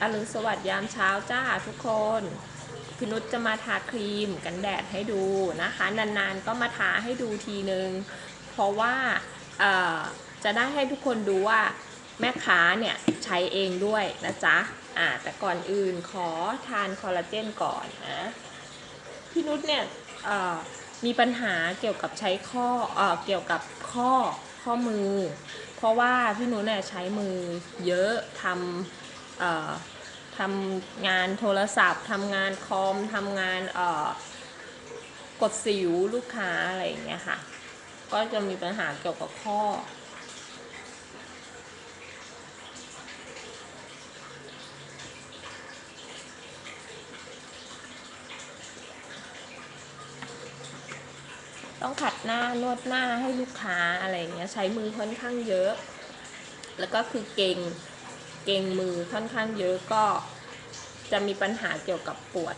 อรุณสวัสดิ์ยามเช้าจ้าทุกคนพี่นุชจะมาทาครีมกันแดดให้ดูนะคะ นานๆก็มาทาให้ดูทีนึง เพราะว่าจะได้ให้ทุกคนดูว่าแม่ค้าเนี่ยใช้เองด้วยนะจ๊ะอ่าแต่ก่อนอื่นขอทานคอลลาเจนก่อนนะพี่นุชเนี่ยมีปัญหาเกี่ยวกับใช้ข้อเอ่อเกี่ยวกับข้อข้อมือ เพราะว่าพี่นุชเนี่ยใช้มือเยอะทำ ทำงานโทรศัพท์ทำงานคอมทำงานกดสิวลูกค้าอะไรอย่างเงี้ยค่ะ ก็จะมีปัญหาเกี่ยวกับข้อ ต้องขัดหน้านวดหน้าให้ลูกค้าอะไรอย่างเงี้ยใช้มือค่อนข้างเยอะ แล้วก็คือเก่ง เก่งมือค่อนข้างเยอะก็จะมีปัญหาเกี่ยวกับปวด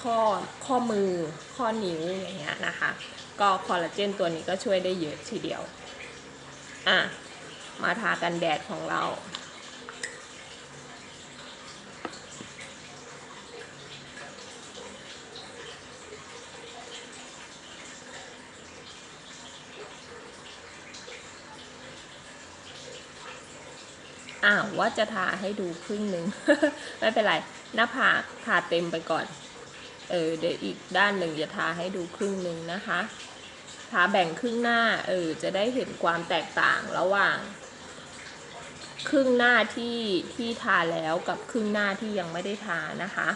ข้อข้อมือข้อนิ้วอย่างเงี้ยนะคะ ก็คอลลาเจนตัวนี้ก็ช่วยได้เยอะทีเดียว อะ มาทากันแดดของเรา อ้าวว่าจะทาให้ดูครึ่งหนึ่ง ไม่เป็นไร หน้าผากทาเต็มไปก่อน เออเดี๋ยวอีกด้านหนึ่งจะทาให้ดูครึ่งหนึ่งนะคะทาแบ่งครึ่งหน้า เออ จะได้เห็นความแตกต่างระหว่าง ครึ่งหน้าที่ที่ทาแล้วกับครึ่งหน้าที่ยังไม่ได้ทานะคะ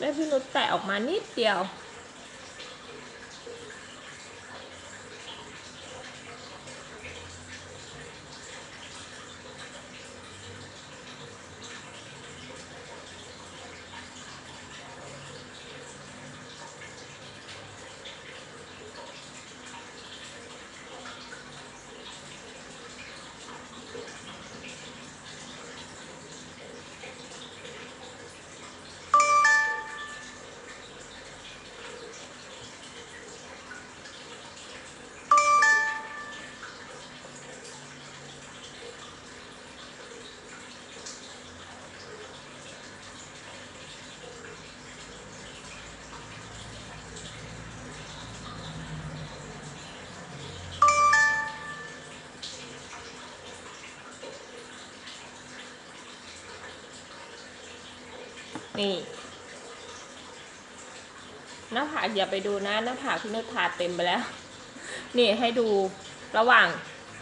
และพี่นุชแตะออกมานิดเดียว นี่หน้าผากอย่าไปดูนะหน้าผากพี่นุชทาเต็มไปแล้ว นี่ให้ดูระหว่าง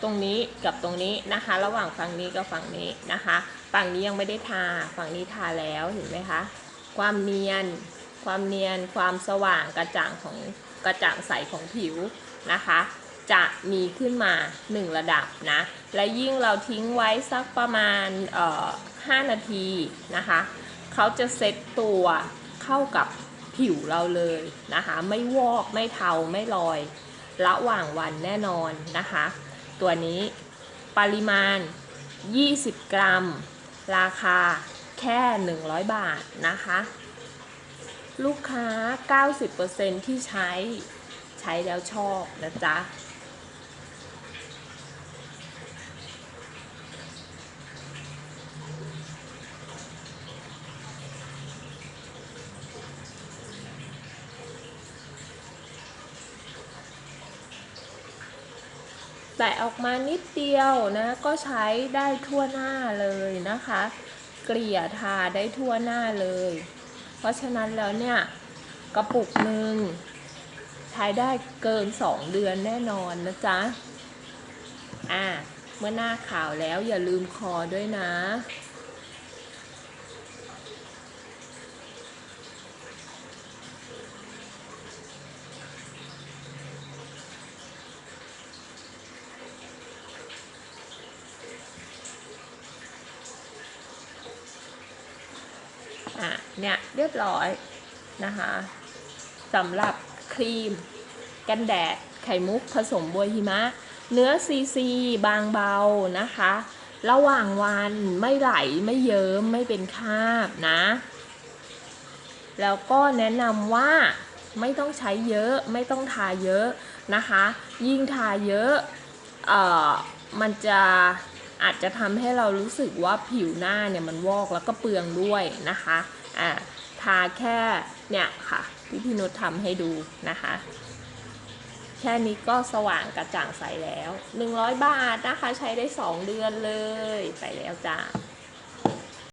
ตรงนี้กับตรงนี้นะคะ ระหว่างฝั่งนี้กับฝั่งนี้นะคะ ฝั่งนี้ยังไม่ได้ทาฝั่งนี้ทาแล้วเห็นไหมคะ ความเนียน ความเนียนความสว่างกระจ่างของกระจ่างใสของผิวนะคะ จะมีขึ้นมา 1 ระดับนะ และยิ่งเราทิ้งไว้สักประมาณเอ่อ5นาทีนะคะ เขาจะเซ็ตตัวเข้ากับผิวเราเลยนะคะ ไม่วอกไม่เทาไม่ลอย ระหว่างวันแน่นอนนะคะ ตัวนี้ปริมาณ 20 กรัม ราคาแค่ 100 บาทนะคะ ลูกค้า 90%ที่ใช้ใช้แล้วชอบนะจ๊ะ แต่ออกมานิดเดียวนะก็ใช้ได้ทั่วหน้าเลยนะคะ เกลี่ยทาได้ทั่วหน้าเลย เพราะฉะนั้นแล้วเนี่ยกระปุกหนึ่งใช้ได้เกิน 2 เดือนแน่นอนนะจ๊ะอ่าเมื่อหน้าขาวแล้วอย่าลืมคอด้วยนะ เนี่ยเรียบร้อยนะคะสำหรับครีม กันแดดไข่มุกผสมบัวหิมะ เนื้อซีซีบางเบานะคะ ระหว่างวันไม่ไหลไม่เยิ้มไม่เป็นคราบนะ แล้วก็แนะนำว่าไม่ต้องใช้เยอะไม่ต้องทาเยอะนะคะ ยิ่งทาเยอะเอ่อมันจะอาจจะทำให้เรารู้สึกว่าผิวหน้าเนี่ยมันวอกแล้วก็เปลืองด้วยนะคะ อ่าทาแค่เนี่ยค่ะที่พี่นุชทำให้ดูนะคะ แค่นี้ก็สว่างกระจ่างใสแล้ว 100 บาทนะคะ ใช้ได้ 2 เดือนเลยไปแล้วจ้า